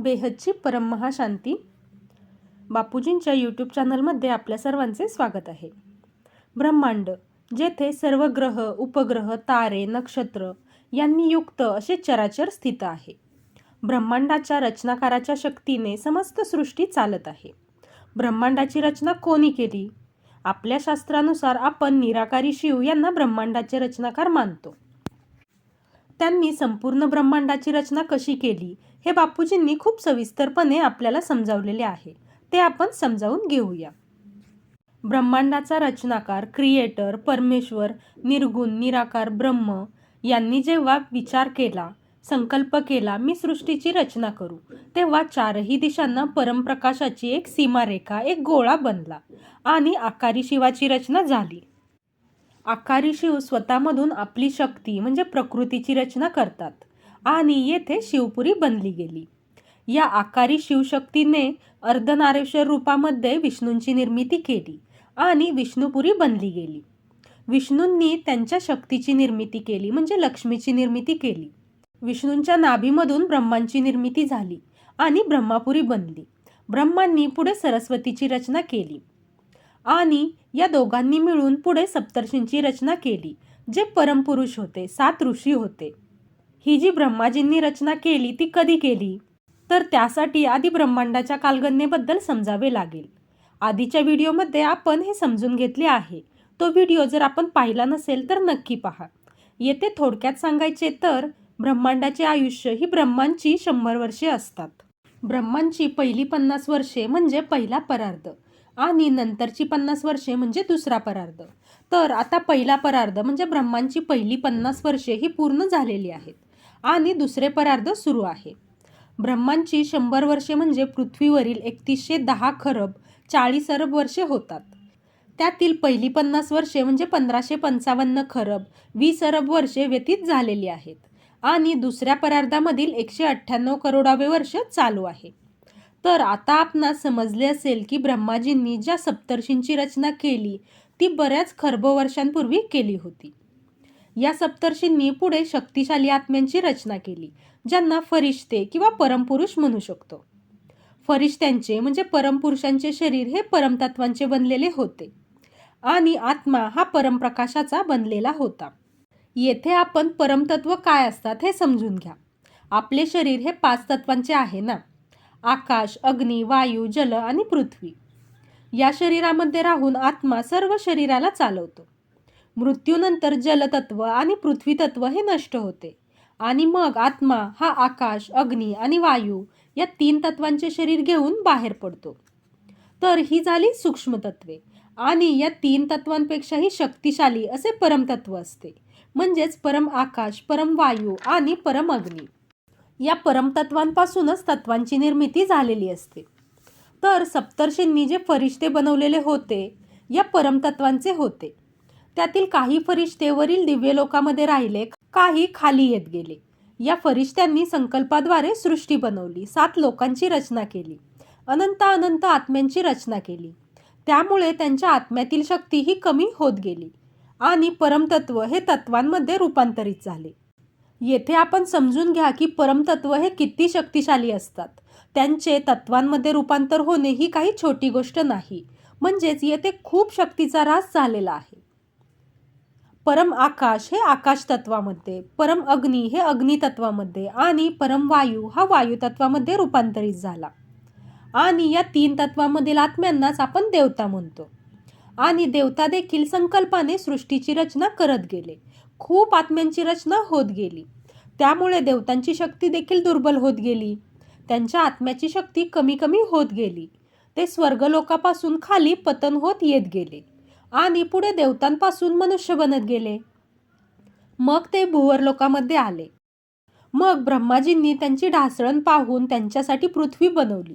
बेहदची परममहाशांती. बापूजींच्या यूट्यूब चॅनलमध्ये आपल्या सर्वांचे स्वागत आहे. ब्रह्मांड जेथे सर्व ग्रह उपग्रह तारे नक्षत्र यांनी युक्त असे चराचर स्थित आहे. ब्रह्मांडाच्या रचनाकाराच्या शक्तीने समस्त सृष्टी चालत आहे. ब्रह्मांडाची रचना कोणी केली? आपल्या शास्त्रानुसार आपण निराकारी शिव यांना ब्रह्मांडाचे रचनाकार मानतो. त्यांनी संपूर्ण ब्रह्मांडाची रचना कशी केली हे बापूजींनी खूप सविस्तरपणे आपल्याला समजावलेले आहे. ते आपण समजावून घेऊया. ब्रह्मांडाचा रचनाकार क्रिएटर परमेश्वर निर्गुण निराकार ब्रह्म यांनी जेव्हा विचार केला संकल्प केला मी सृष्टीची रचना करू तेव्हा चारही दिशांना परमप्रकाशाची एक सीमारेखा एक गोळा बनला आणि आकारी शिवाची रचना झाली. आकारी शिव स्वतःमधून आपली शक्ती म्हणजे प्रकृतीची रचना करतात. आणि येथे शिवपुरी बनली गेली. या आकारी शिवशक्तीने अर्धनारेश्वर रूपामध्ये विष्णूंची निर्मिती केली आणि विष्णुपुरी बनली गेली. विष्णूंनी त्यांच्या शक्तीची निर्मिती केली म्हणजे लक्ष्मीची निर्मिती केली. विष्णूंच्या नाभीमधून ब्रह्मांची निर्मिती झाली आणि ब्रह्मापुरी बनली. ब्रह्मांनी पुढे सरस्वतीची रचना केली. आणि या दोघांनी मिळून पुढे सप्तर्षींची रचना केली जे परमपुरुष होते सात ऋषी होते. ही जी ब्रह्माजींनी रचना केली ती कधी केली? तर त्यासाठी आधी ब्रह्मांडाच्या कालगणनेबद्दल समजावे लागेल. आधीच्या व्हिडिओमध्ये आपण हे समजून घेतले आहे. तो व्हिडिओ जर आपण पाहिला नसेल तर नक्की पहा. येथे थोडक्यात सांगायचे तर ब्रह्मांडाचे आयुष्य ही ब्रह्मांची शंभर वर्षे असतात. ब्रह्मांची पहिली पन्नास वर्षे म्हणजे पहिला परार्ध. आणि नंतरची पन्नास वर्षे म्हणजे दुसरा परार्ध. तर आता पहिला परार्ध म्हणजे ब्रह्मांची पहिली पन्नास वर्षे ही पूर्ण झालेली आहेत आणि दुसरे परार्ध सुरू आहे. ब्रह्मांची शंभर वर्षे म्हणजे पृथ्वीवरील एकतीसशे दहा खरब चाळीस अरब वर्षे होतात. त्यातील पहिली पन्नास वर्षे म्हणजे पंधराशे पंचावन्न खरब वीस अरब वर्षे व्यतीत झालेली आहेत आणि दुसऱ्या परार्धामधील एकशे अठ्ठ्याण्णव करोडावे वर्ष चालू आहे. तर आता आपणास समजले असेल की ब्रह्माजींनी ज्या सप्तर्षींची रचना केली ती बऱ्याच खरबो वर्षांपूर्वी केली होती. या सप्तर्षींनी पुढे शक्तिशाली आत्म्यांची रचना केली ज्यांना फरिश्ते किंवा परमपुरुष म्हणू शकतो. फरिश्त्यांचे म्हणजे परमपुरुषांचे शरीर हे परमतत्वांचे बनलेले होते आणि आत्मा हा परमप्रकाशाचा बनलेला होता. येथे आपण परमतत्व काय असतात हे समजून घ्या. आपले शरीर हे पाच तत्वांचे आहे ना? आकाश अग्नी वायू जल आणि पृथ्वी. या शरीरामध्ये राहून आत्मा सर्व शरीराला चालवतो. मृत्यूनंतर जलतत्व आणि पृथ्वीतत्व हे नष्ट होते. आणि मग आत्मा हा आकाश अग्नी आणि वायू या तीन तत्वांचे शरीर घेऊन बाहेर पडतो. तर ही झाली सूक्ष्म तत्वे आणि या तीन तत्वांपेक्षाही शक्तिशाली असे परमतत्व असते. म्हणजेच परम आकाश परम वायू आणि परम अग्नी. या परमतत्वांपासूनच तत्वांची निर्मिती झालेली असते. तर सप्तर्षींनी जे फरिश्ते बनवलेले होते या परमतत्वांचे होते. त्यातील काही फरिश्ते वरील दिव्य लोकामध्ये राहिले काही खाली येत गेले. या फरिश्त्यांनी संकल्पाद्वारे सृष्टी बनवली सात लोकांची रचना केली अनंत अनंत आत्म्यांची रचना केली. त्यामुळे त्यांच्या आत्म्यातील शक्ती ही कमी होत गेली आणि परमतत्व हे तत्वांमध्ये रूपांतरित झाले. येथे आपण समजून घ्या की परमतत्व हे किती शक्तिशाली असतात. त्यांचे तत्वांमध्ये रूपांतर होणे ही काही छोटी गोष्ट नाही. म्हणजेच येथे खूप शक्तीचा ऱ्हास झालेला आहे. परम आकाश हे आकाश तत्वामध्ये परम अग्नी हे अग्नितत्वामध्ये आणि परम वायू हा वायू तत्वामध्ये रूपांतरित झाला. आणि या तीन तत्वामधील आत्म्यांनाच आपण देवता म्हणतो. आणि देवता देखील संकल्पाने सृष्टीची रचना करत गेले. खूप आत्म्यांची रचना होत गेली. त्यामुळे देवतांची शक्ती देखील दुर्बल होत गेली. त्यांच्या आत्म्याची शक्ती कमी कमी होत गेली. ते स्वर्गलोकापासून खाली पतन होत येत गेले आणि पुढे देवतांपासून मनुष्य बनत गेले. मग ते भुवर लोकामध्ये आले. मग ब्रह्माजींनी त्यांची ढासळण पाहून त्यांच्यासाठी पृथ्वी बनवली.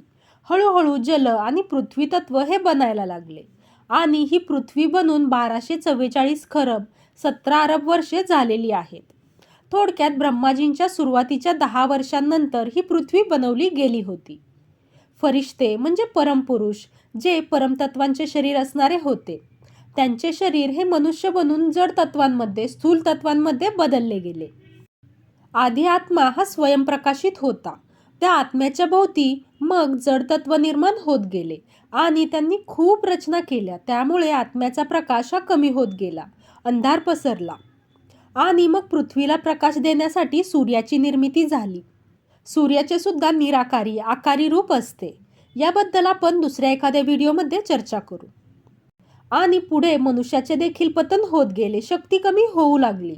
हळूहळू जल आणि पृथ्वी तत्व हे बनायला लागले आणि ही पृथ्वी बनून बाराशे चव्वेचाळीस खरब सतरा अरब वर्षे झालेली आहेत. थोडक्यात ब्रह्माजींच्या सुरुवातीच्या दहा वर्षांनंतर ही पृथ्वी बनवली गेली होती. फरिश्ते म्हणजे परमपुरुष जे परमतत्वांचे शरीर असणारे होते. त्यांचे शरीर हे मनुष्य बनून जड तत्वांमध्ये स्थूल तत्वांमध्ये बदलले गेले. आधी आत्मा हा स्वयंप्रकाशित होता. त्या आत्म्याच्या भोवती मग जडतत्व निर्माण होत गेले आणि त्यांनी खूप रचना केल्या. त्यामुळे आत्म्याचा प्रकाश हा कमी होत गेला. अंधार पसरला. आणि मग पृथ्वीला प्रकाश देण्यासाठी सूर्याची निर्मिती झाली. सूर्याचे सुद्धा निराकारी आकारी रूप असते. याबद्दल आपण दुसऱ्या एखाद्या व्हिडिओमध्ये चर्चा करू. आणि पुढे मनुष्याचे देखील पतन होत गेले शक्ती कमी होऊ लागली.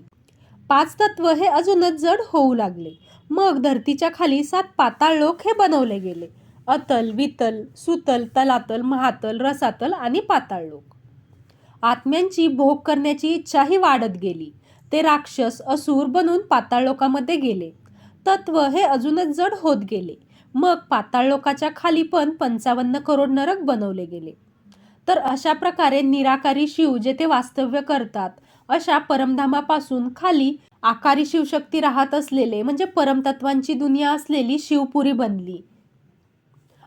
पाच तत्व हे अजूनच जड होऊ लागले. मग धरतीच्या खाली सात पाताळ लोक हे बनवले गेले. अतल वितल सुतल तलातल महातल रसातल आणि पाताळ लोक. आत्म्यांची भोग करण्याची इच्छाही वाढत गेली. ते राक्षस असुर बनून पाताळ लोकामध्ये गेले. तत्व हे अजूनच जड होत गेले. मग पाताळ लोकाच्या खाली पण पंचावन्न करोड नरक बनवले गेले. तर अशा प्रकारे निराकारी शिव जेथे वास्तव्य करतात अशा परमधामापासून खाली आकारी शिवशक्ती राहत असलेले म्हणजे परमतत्वांची दुनिया असलेली शिवपुरी बनली.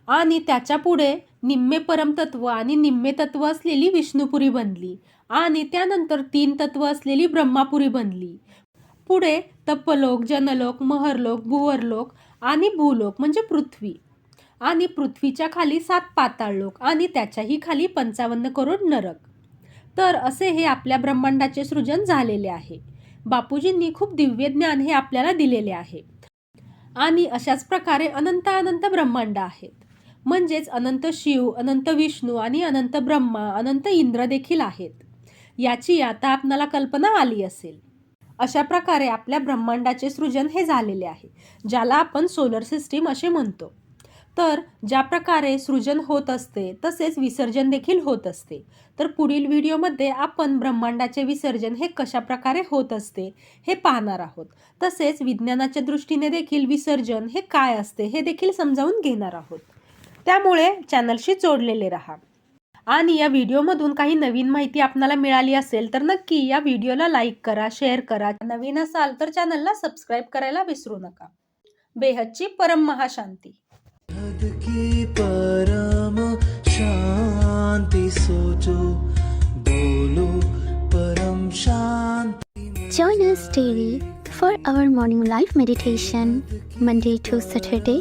आणि त्याच्या पुढे निम्मे परमतत्व आणि निम्मे तत्व असलेली विष्णुपुरी बनली आणि त्यानंतर तीन तत्व असलेली ब्रह्मापुरी बनली. पुढे तप्पलोक जनलोक महरलोक भुवरलोक आणि भूलोक म्हणजे पृथ्वी. आणि पृथ्वीच्या खाली सात पाताळ लोक आणि त्याच्याही खाली पंचावन्न करोड नरक. तर असे हे आपल्या ब्रह्मांडाचे सृजन झालेले आहे. बापूजींनी खूप दिव्य ज्ञान हे आपल्याला दिलेले आहे. आणि अशाच प्रकारे अनंत अनंत ब्रह्मांड आहेत. म्हणजेच अनंत शिव अनंत विष्णू आणि अनंत ब्रह्मा अनंत इंद्र देखील आहेत. याची आता आपणाला कल्पना आली असेल. अशा प्रकारे आपल्या ब्रह्मांडाचे सृजन हे झालेले आहे ज्याला आपण सोलर सिस्टीम असे म्हणतो. तर ज्या प्रकारे सृजन होत असते तसेच विसर्जन देखील होत असते. तर पुढील व्हिडिओमध्ये आपण ब्रह्मांडाचे विसर्जन हे कशा प्रकारे होत असते हे पाहणार आहोत. तसेच विज्ञानाच्या दृष्टीने देखील विसर्जन हे काय असते हे देखील समजावून घेणार आहोत. त्यामुळे चॅनलशी जोडलेले राहा. आणि या व्हिडिओमधून काही नवीन माहिती आपणाला मिळाली असेल तर नक्की या व्हिडिओला लाईक करा शेअर करा. नवीन असाल तर चॅनलला सबस्क्राईब करायला विसरू नका. बेहदची परम महाशांती. हद की परम शांति सोचो बोलो परम शांति Join us daily for our morning live meditation, Monday to Saturday,